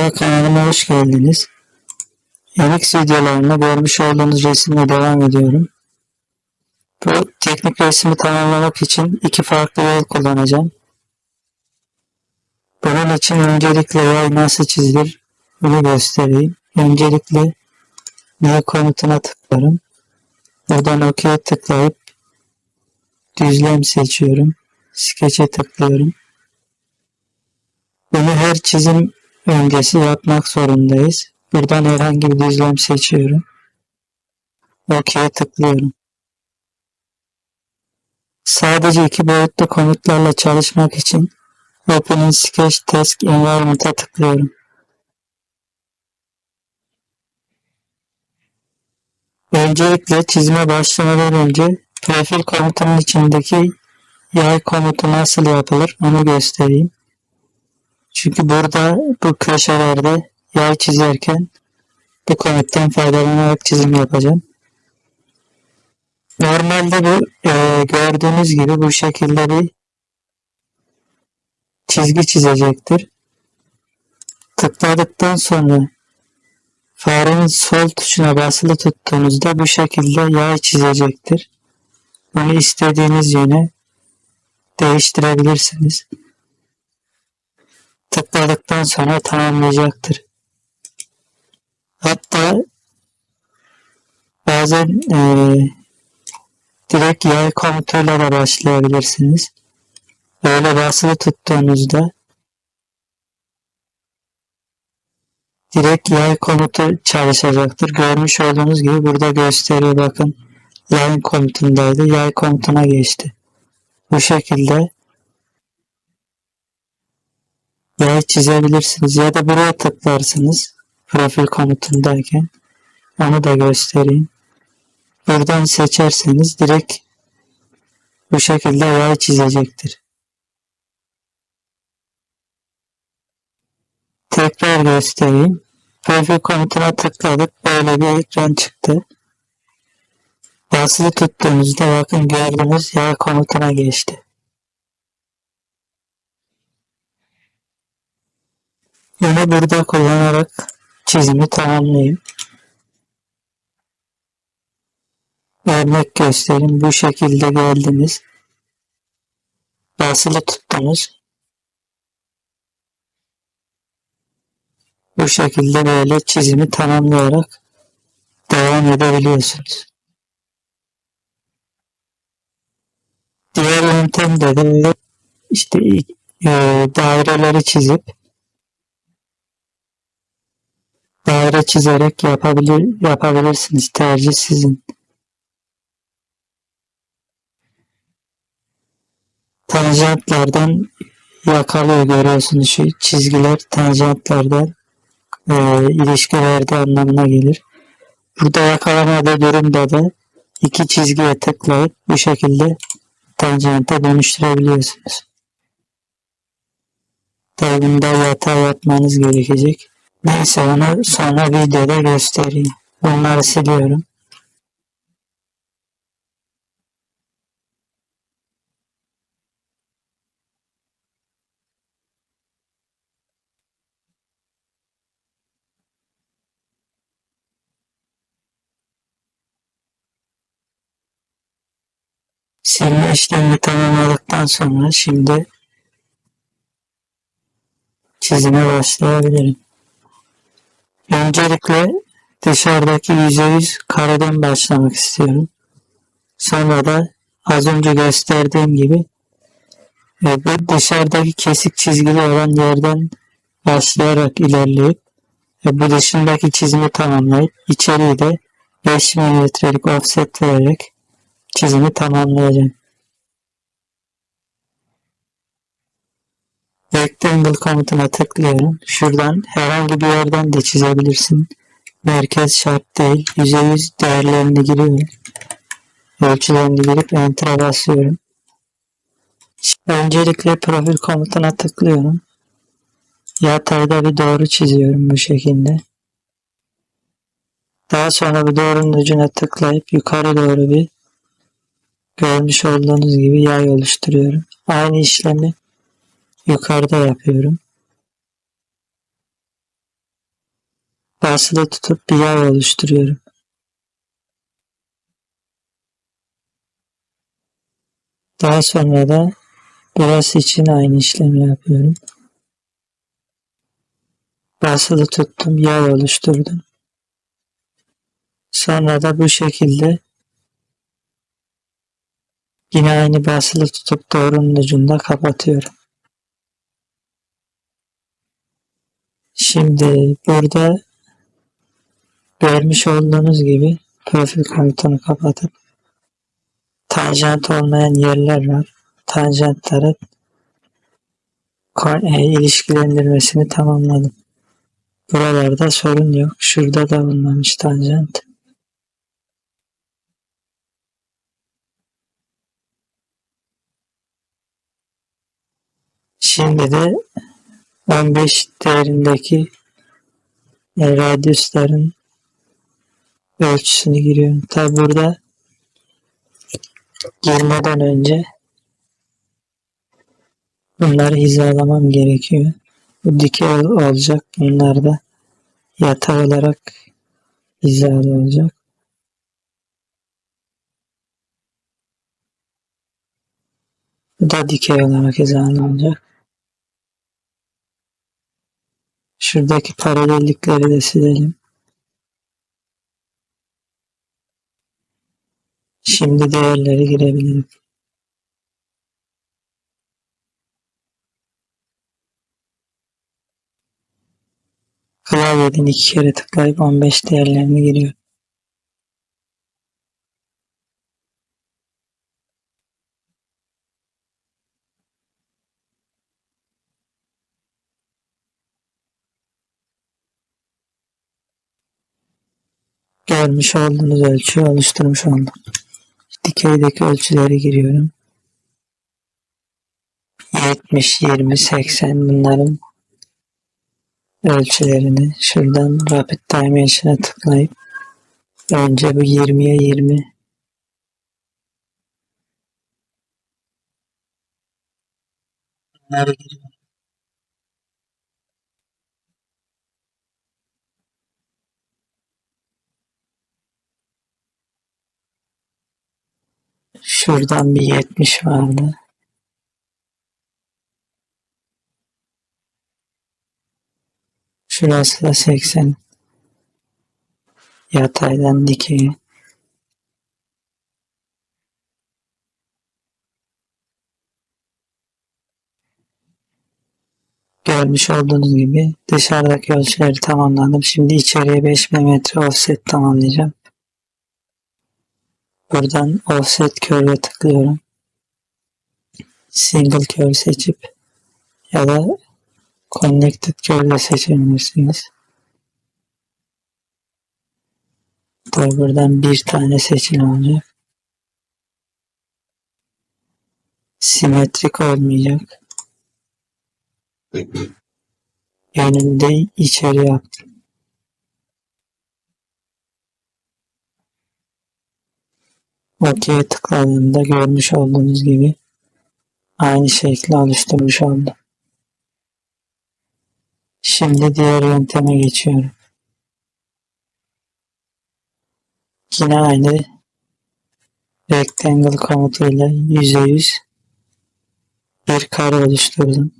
Merhaba kanalıma hoş geldiniz. MX videolarında görmüş olduğunuz resimle devam ediyorum. Bu teknik resmi tamamlamak için iki farklı yol kullanacağım. Bunun için öncelikle yay nasıl çizilir bunu göstereyim. Öncelikle new komutuna tıklarım. Buradan OK'ye tıklayıp düzlem seçiyorum. Sketch'e tıklıyorum. Bunu her çizim öncesi yapmak zorundayız. Buradan herhangi bir düzlem seçiyorum. OK'ye tıklıyorum. Sadece iki boyutlu komutlarla çalışmak için Open Sketch Task Environment'a tıklıyorum. Öncelikle çizime başlamadan önce profil komutunun içindeki yay komutu nasıl yapılır onu göstereyim. Çünkü burada bu köşelerde yay çizerken bu komuttan faydalanarak çizim yapacağım. Normalde bu e, gördüğünüz gibi bu şekilde bir çizgi çizecektir. Tıkladıktan sonra farenin sol tuşuna basılı tuttuğunuzda bu şekilde yay çizecektir. Bunu istediğiniz yöne değiştirebilirsiniz. Tıkladıktan sonra tamamlayacaktır. Hatta bazen e, direkt yay komutuyla da başlayabilirsiniz. Böyle basılı tuttuğunuzda direkt yay komutu çalışacaktır. Görmüş olduğunuz gibi burada gösteriyor bakın. Yay komutundaydı. Yay komutuna geçti. Bu şekilde yay çizebilirsiniz ya da buraya tıklarsınız profil komutundayken onu da göstereyim. Buradan seçerseniz direkt bu şekilde yay çizecektir. Tekrar göstereyim. Profil komutuna tıkladık. Böyle bir ekran çıktı. Basılı tuttuğunuzda bakın gördüğünüz yay komutuna geçti. Bunu burada kullanarak çizimi tamamlayayım. Örnek göstereyim. Bu şekilde geldiniz. Basılı tuttunuz. Bu şekilde böyle çizimi tamamlayarak devam edebiliyorsunuz. Diğer yöntemde de işte e, daireleri çizip daire çizerek yapabilir yapabilirsiniz. Tercih sizin. Tanjantlardan yakalıyor görüyorsunuz şu çizgiler tanjantlardan e, ilişki verdiği anlamına gelir. Burada yakalamadığı durumda da iki çizgiye tıklayıp bu şekilde tanjanta dönüştürebiliyorsunuz. Tabi bunda yatağı yapmanız gerekecek. Neyse onu sonra videoda göstereyim. Bunları siliyorum. Silme işlemini tamamladıktan sonra şimdi çizime başlayabilirim. Öncelikle dışarıdaki %100 kareden başlamak istiyorum. Sonra da az önce gösterdiğim gibi e, bu dışarıdaki kesik çizgili olan yerden başlayarak ilerleyip e, bu dışındaki çizimi tamamlayıp içeriği de 5 mm'lik offset vererek çizimi tamamlayacağım. Rectangle komutuna tıklıyorum. Şuradan herhangi bir yerden de çizebilirsin. Merkez şart değil. %100 değerlerini giriyorum. Ölçülerini girip Enter'a basıyorum. Öncelikle profil komutuna tıklıyorum. Yatayda bir doğru çiziyorum bu şekilde. Daha sonra bu doğrunun ucuna tıklayıp yukarı doğru bir görmüş olduğunuz gibi yay oluşturuyorum. Aynı işlemi yukarıda yapıyorum. basılı tutup bir yay oluşturuyorum. Daha sonra da burası için aynı işlemi yapıyorum. Basılı tuttum, yay oluşturdum. Sonra da bu şekilde yine aynı basılı tutup doğrunun ucunda kapatıyorum. Şimdi burada görmüş olduğunuz gibi profil komutunu kapatıp tanjant olmayan yerler var. Tanjantları e, ilişkilendirmesini tamamladım. Buralarda sorun yok. Şurada da bulunmamış tanjant. Şimdi de 15 değerindeki e, radyusların ölçüsünü giriyorum. Tabi burada girmeden önce bunları hizalamam gerekiyor. Bu dikey olacak. Bunlar da yatay olarak hizalı olacak. Bu da dikey olarak hizalı olacak. Şuradaki paralellikleri de silelim. Şimdi değerleri girebilirim. Klavyeden iki kere tıklayıp 15 değerlerini giriyor. Görmüş olduğunuz ölçüyü oluşturmuş oldum. Dikeydeki ölçüleri giriyorum. 70, 20, 80 bunların ölçülerini şuradan Rapid Dimension'a tıklayıp önce bu 20'ye 20 bunları giriyorum. Şuradan bir 70 vardı. Şurası da 80. Yataydan dikeye. Görmüş olduğunuz gibi dışarıdaki ölçüleri tamamladım. Şimdi içeriye 5 mm offset tamamlayacağım. Buradan offset curve'e tıklıyorum. Single curve seçip ya da connected curve seçebilirsiniz. Tabi buradan bir tane seçin olacak. Simetrik olmayacak. Yönünde içeri yaptım. OK'ye tıkladığımda görmüş olduğunuz gibi aynı şekli oluşturmuş oldum. Şimdi diğer yönteme geçiyorum. Yine aynı rectangle komutuyla %100 bir kare oluşturdum.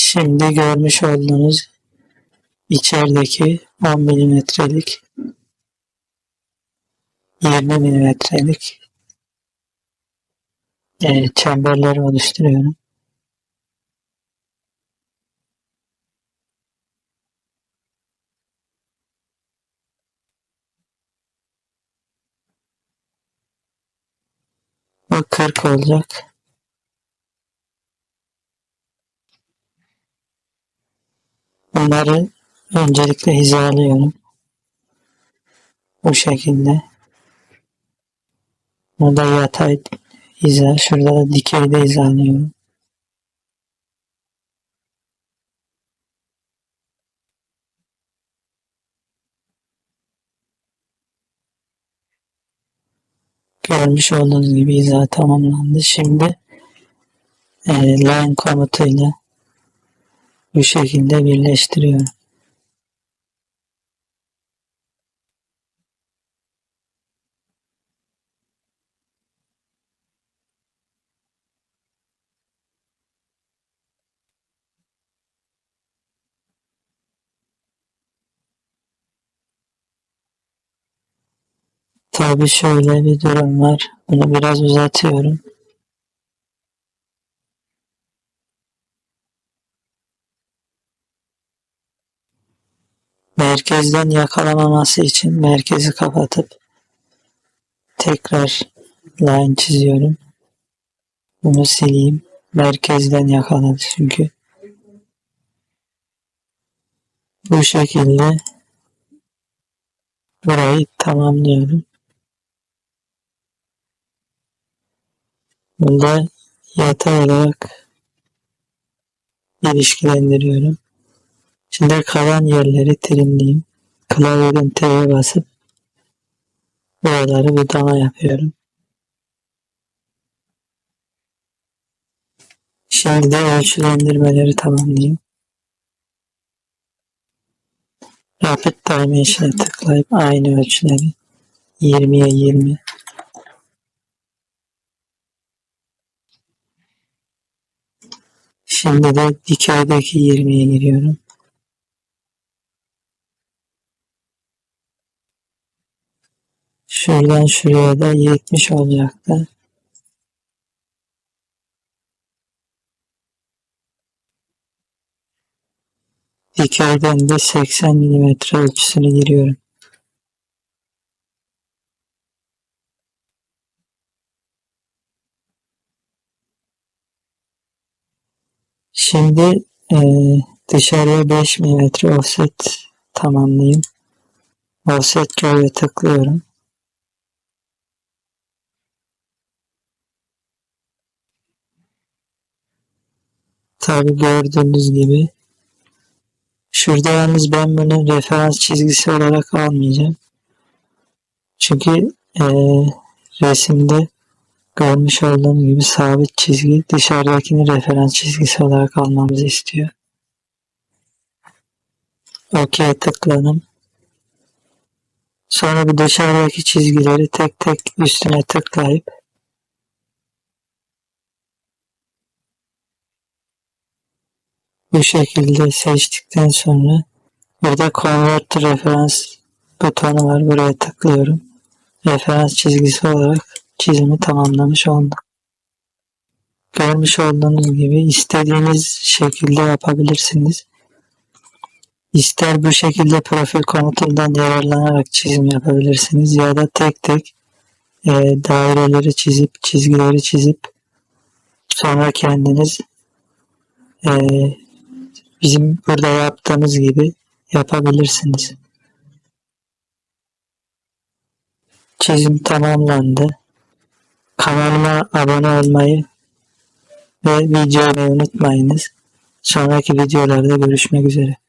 Şimdi görmüş olduğunuz içerideki 10 milimetrelik 20 milimetrelik e, çemberleri oluşturuyorum. Bu 40 olacak. Bunları öncelikle hizalıyorum. Bu şekilde. Burada yatay hiza, şurada da dikeyde hizalıyorum. Görmüş olduğunuz gibi izah tamamlandı. Şimdi e, line komutuyla bu şekilde birleştiriyorum. Tabi şöyle bir durum var. Bunu biraz uzatıyorum. Merkezden yakalamaması için merkezi kapatıp tekrar line çiziyorum. Bunu sileyim. Merkezden yakaladı çünkü. Bu şekilde burayı tamamlıyorum. Bunda yatay olarak ilişkilendiriyorum. Şimdi kalan yerleri trimleyeyim. Klavyeden T'ye basıp buraları budama yapıyorum. Şimdi ölçülendirmeleri tamamlayayım. Rapid Dimension'a tıklayıp aynı ölçüleri 20'ye 20 Şimdi de dikaydaki 20'ye giriyorum. Şuradan şuraya da 70 olacaktı. Dikeyden de 80 mm ölçüsünü giriyorum. Şimdi e, dışarıya 5 mm offset tamamlayayım. Offset curve'e tıklıyorum. Tabi gördüğünüz gibi şurada yalnız ben bunu referans çizgisi olarak almayacağım. Çünkü e, resimde görmüş olduğunuz gibi sabit çizgi dışarıdakini referans çizgisi olarak almamızı istiyor. OK tıkladım. Sonra bu dışarıdaki çizgileri tek tek üstüne tıklayıp bu şekilde seçtikten sonra burada Convert to Reference butonu var. Buraya tıklıyorum. Referans çizgisi olarak çizimi tamamlamış oldum. Görmüş olduğunuz gibi istediğiniz şekilde yapabilirsiniz. İster bu şekilde profil komutundan yararlanarak çizim yapabilirsiniz ya da tek tek e, daireleri çizip çizgileri çizip sonra kendiniz e, bizim burada yaptığımız gibi yapabilirsiniz. Çizim tamamlandı. Kanalıma abone olmayı ve videoyu unutmayınız. Sonraki videolarda görüşmek üzere.